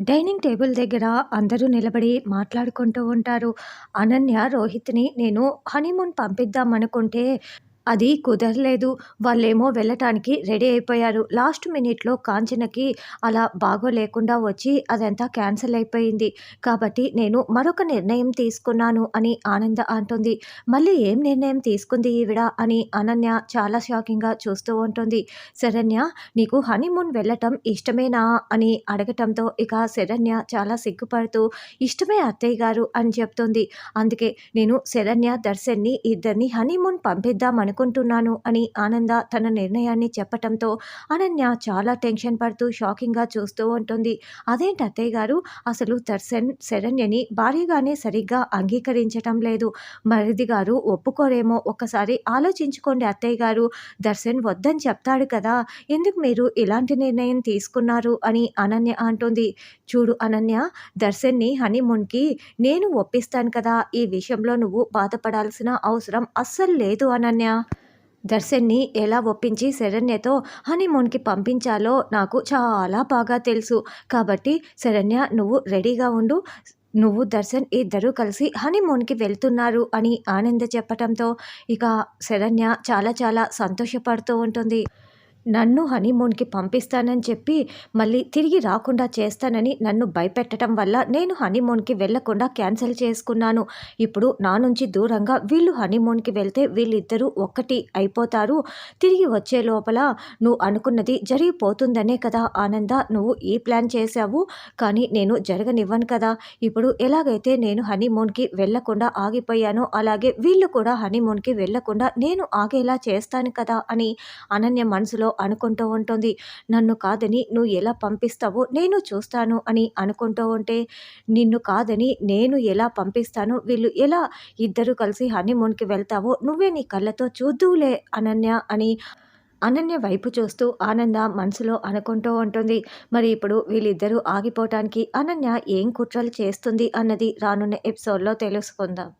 Dining table దగ్గర అందరూ నిలబడి మాట్లాడుకుంటూ ఉంటారు. అనన్య రోహిత్‌ని నేను హనీమూన్ పంపిద్దామనుకుంటే అది కుదరలేదు. వాళ్ళేమో వెళ్ళటానికి రెడీ అయిపోయారు. లాస్ట్ మినిట్‌లో కాంచనకి అలా బాగోలేకుండా వచ్చి అదంతా క్యాన్సిల్ అయిపోయింది. కాబట్టి నేను మరొక నిర్ణయం తీసుకున్నాను అని ఆనంద అంటుంది. మళ్ళీ ఏం నిర్ణయం తీసుకుంది ఈవిడ అని అనన్య చాలా షాకింగ్‌గా చూస్తూ ఉంటుంది. శరణ్య నీకు హనీమూన్ వెళ్ళటం ఇష్టమేనా అని అడగటంతో ఇక శరణ్య చాలా సిగ్గుపడుతూ ఇష్టమే అత్తయ్య గారు అని చెప్తుంది. అందుకే నేను శరణ్య దర్శన్ని ఇద్దరిని హనీమూన్ పంపిద్దాం అనుకుంటున్నాను అని ఆనంద తన నిర్ణయాన్ని చెప్పటంతో అనన్య చాలా టెన్షన్ పడుతూ షాకింగ్గా చూస్తూ ఉంటుంది. అదేంటి అత్తయ్య గారు? అసలు దర్శన్ శరణ్యని భార్యగానే సరిగ్గా అంగీకరించటం లేదు. మరిది గారు ఒప్పుకోరేమో ఒక్కసారి ఆలోచించుకోండి అత్తయ్య గారు. దర్శన్ వద్దని చెప్తాడు కదా. ఎందుకు మీరు ఇలాంటి నిర్ణయం తీసుకున్నారు అని అనన్య అంటుంది. చూడు అనన్య దర్శన్ని హనీమూన్కి నేను ఒప్పిస్తాను కదా. ఈ విషయంలో నువ్వు బాధపడాల్సిన అవసరం అస్సలు లేదు అనన్య. దర్శన్ని ఎలా ఒప్పించి శరణ్యతో హనీమూన్కి పంపించాలో నాకు చాలా బాగా తెలుసు. కాబట్టి శరణ్య నువ్వు రెడీగా ఉండు. నువ్వు దర్శన్ ఇద్దరూ కలిసి హనీమూన్కి వెళ్తున్నారు అని ఆనంద చెప్పటంతో ఇక శరణ్య చాలా చాలా సంతోషపడుతూ ఉంటుంది. నన్ను హనీమూన్కి పంపిస్తానని చెప్పి మళ్ళీ తిరిగి రాకుండా చేస్తానని నన్ను భయపెట్టడం వల్ల నేను హనీమూన్కి వెళ్ళకుండా క్యాన్సిల్ చేసుకున్నాను. ఇప్పుడు నా నుంచి దూరంగా వీళ్ళు హనీమూన్కి వెళ్తే వీళ్ళిద్దరూ ఒక్కటి అయిపోతారు. తిరిగి వచ్చే లోపల నువ్వు అనుకున్నది జరిగిపోతుందనే కదా ఆనంద నువ్వు ఈ ప్లాన్ చేశావు కానీ నేను జరగనివ్వను కదా. ఇప్పుడు ఎలాగైతే నేను హనీమూన్కి వెళ్ళకుండా ఆగిపోయానో అలాగే వీళ్ళు కూడా హనీమూన్కి వెళ్ళకుండా నేను ఆగేలా చేస్తాను కదా అని అనన్య మనసులో అనుకుంటూ ఉంటుంది. నన్ను కాదని నువ్వు ఎలా పంపిస్తావో నేను చూస్తాను అని అనుకుంటూ ఉంటే నిన్ను కాదని నేను ఎలా పంపిస్తాను? వీళ్ళు ఎలా ఇద్దరు కలిసి హనీమూన్కి వెళ్తావో నువ్వే నీ కళ్ళతో చూద్దువులే అనన్య అని అనన్య వైపు చూస్తూ ఆనంద మనసులో అనుకుంటూ ఉంటుంది. మరి ఇప్పుడు వీళ్ళిద్దరూ ఆగిపోవటానికి అనన్య ఏం కుట్రలు చేస్తుంది? అన్నది రానున్న ఎపిసోడ్లో తెలుసుకుందాం.